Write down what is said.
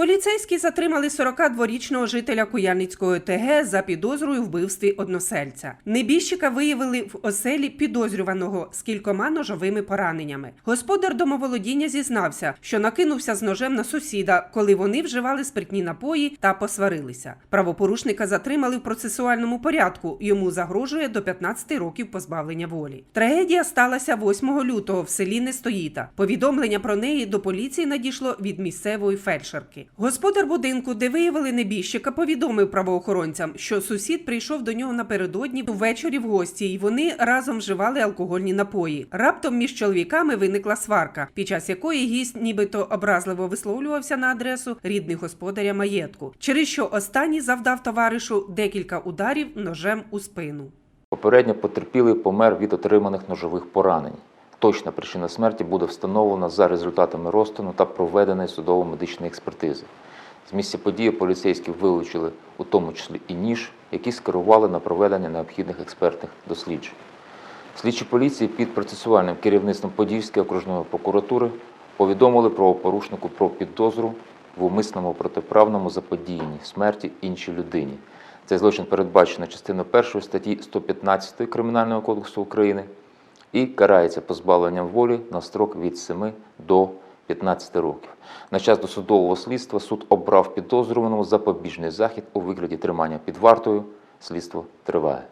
Поліцейські затримали 42-річного жителя Куяльницької ОТГ за підозрою вбивстві односельця. Небіжчика виявили в оселі підозрюваного з кількома ножовими пораненнями. Господар домоволодіння зізнався, що накинувся з ножем на сусіда, коли вони вживали спиртні напої та посварилися. Правопорушника затримали в процесуальному порядку. Йому загрожує до 15 років позбавлення волі. Трагедія сталася 8 лютого в селі Нестоїта. Повідомлення про неї до поліції надійшло від місцевої фельдшерки. Господар будинку, де виявили небіжчика, повідомив правоохоронцям, що сусід прийшов до нього напередодні ввечері в гості, і вони разом вживали алкогольні напої. Раптом між чоловіками виникла сварка, під час якої гість нібито образливо висловлювався на адресу рідних господаря маєтку, через що останній завдав товаришу декілька ударів ножем у спину. Попередньо потерпілий помер від отриманих ножових поранень. Точна причина смерті буде встановлена за результатами розтину та проведеної судово-медичної експертизи. З місця події поліцейські вилучили у тому числі і ніж, який скерували на проведення необхідних експертних досліджень. Слідчі поліції під процесуальним керівництвом Подільської окружної прокуратури повідомили правопорушнику про підозру в умисному протиправному заподіянні смерті іншій людині. Цей злочин передбачено частиною 1 статті 115 Кримінального кодексу України і карається позбавленням волі на строк від 7 до 15 років. На час досудового слідства суд обрав підозрюваному запобіжний захід у вигляді тримання під вартою. Слідство триває.